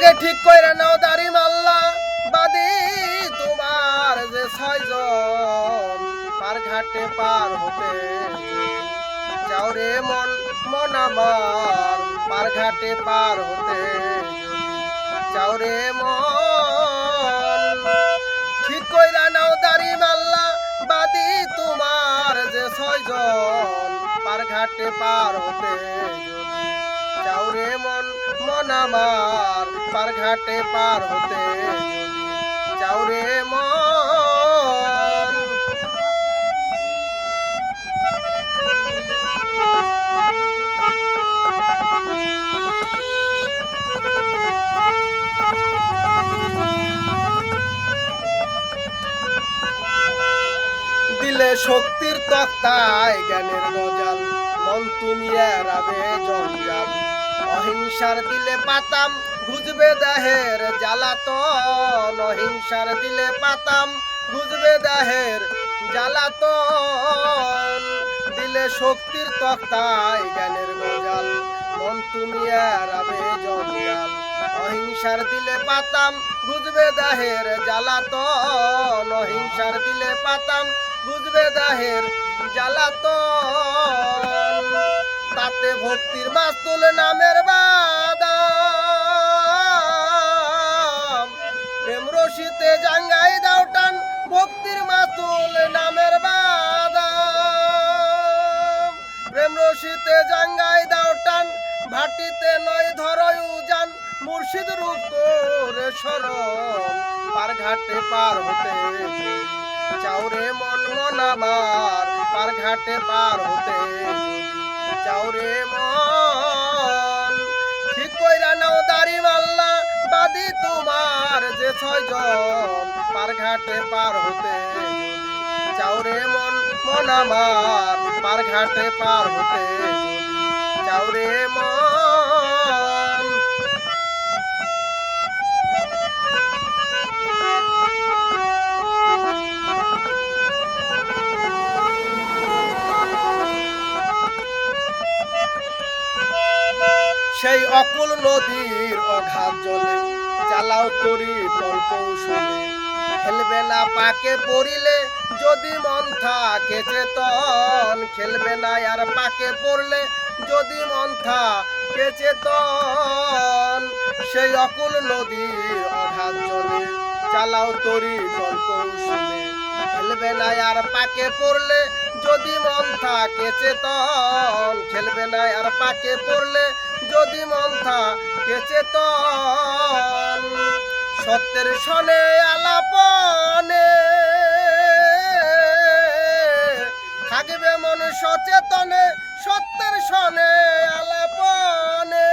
আগে ঠিক কইরা নাও দাড়ি মাল্লা, বাদি তোমার যে ছয়জন, পার ঘাটে পার হতে যাও রে মন মন আমার, পার ঘাটে পার হতে যাও রে মন, ঠিক কইরা নাও দাড়ি মাল্লা, বাদি তোমার যে ছয়জন, পার ঘাটে পার হতে। যাও রে মন মন আমার পার ঘাটে পার হতে। মন। দিলে শক্তির তক্তায় জ্ঞানের গজাল মন তুমি এরাবে জঞ্জাল। অহিংসার দিলে পাতাম গুজবে দেহের জ্বালাতন। অহিংসার দিলে পাতাম গুজবে দেহের জ্বালাতন। দিলে শক্তির তক্তায় জ্ঞানের গজাল, মন তুমি জঞ্জাল অহিংসার দিলে পাতাম গুজবে দাহের জ্বালাতন। অহিংসার দিলে পাতাম, বুঝবে দাহের জ্বালাতন। তাতে ভক্তির মাস্তুল নামের বাদাম। প্রেম জাঙ্গাই দাও টান, ভক্তির নামের বাদাম। প্রেম জাঙ্গাই দাও টান, ভাটিতে নয় ধরয় উজান, মুর্শিদ রূপ করে স্মরণ পার ঘাটে পার হতে চাউরে মন মন আমার পার ঘাটে পার হতে। চাউরে মন, ঠিক কইরা নাও দাড়ি মাল্লা বাদি তোমার যে ছয়জন পার ঘাটে পার হতে। চাউরে মন মন আমার পার ঘাটে পার হতে। চাউরে মন সেই অকুল নদীর অঘাত জলে চালাও তরি তল কৌশলে। খেলবে না পাকে পড়িলে, যদি মন থাকে চেতন। খেলবে না আর পাকে পড়লে, যদি মন থাকে চেতন। সেই অকুল নদীর অঘাত জলে চালাও তরি তল কৌশলে। খেলবে না আর পাকে পড়লে যদি মন থাকে চেতন, খেলবে না আর পাকে পড়লে যদি মন থাকে চেতন। সত্যের সনে আলাপনে থাকবে মন সচেতনে, সত্যের সনে আলাপনে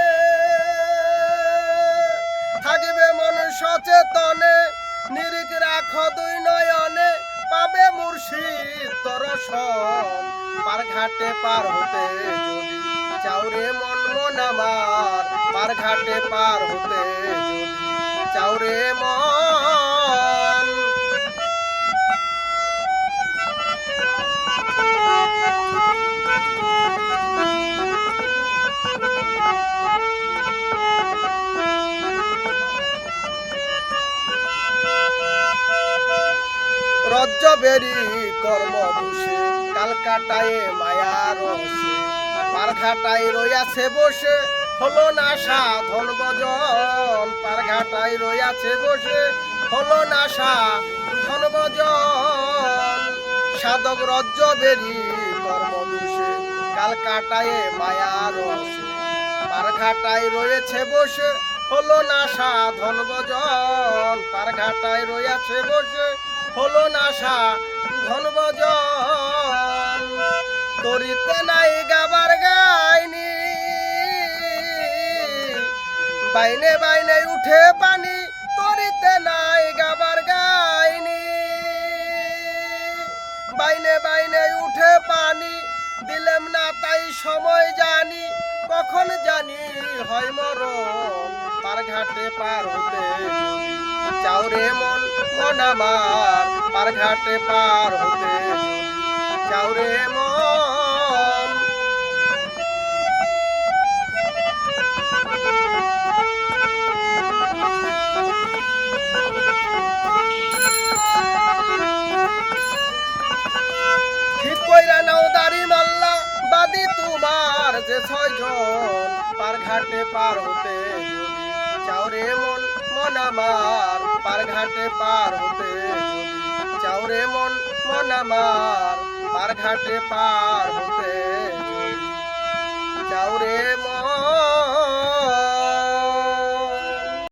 থাকবে মন সচেতনে, নিরিখ রাখ দুই নয়নে পাবে মুর্শিদ দর্শন পার ঘাটে পার হতে যদি চাউরে মন মন আমার, পার ঘাটে পার হতে যদি চাউরে মন রজ্জবেরি কর্ম দোষে কালকাটায় মায়া রসে, পারঘাটায় রইয়াছে বসে, হলো না সাধন বজন পারঘাটায় রইয়াছে বসে, হলো না সাধন বজন সাধক রজ্জবেরি কর্ম দোষে কালকাটায় মায়া রসে, পারঘাটায় রয়েছে বসে, হলো না সাধন বজন পারঘাটায় রয়েছে বসে হলো না সাধন বজন তরিতে নাই গাবার গাইনি। বাইনে বাইনে উঠে পানি, তরিতে নাই গাবার গাইনি। বাইনে বাইনে উঠে পানি, দিলেম না তাই সময় জানি, কখন জানি হয় মরণ। আমার ঘাটে পার হতে চাউরে মন মন আমার পার ঘাটে পার হতে চাউরে মন। ঠিক কইরা নাও দাড়ি মাল্লা, বাদি তোমার যে ছয়জন পার ঘাটে পার হতে যদি চাওরে মন মন আমার, পার ঘাটে পার হতে চাউরে মন মন আমার, পার ঘাটে পার হতে চাউরে মন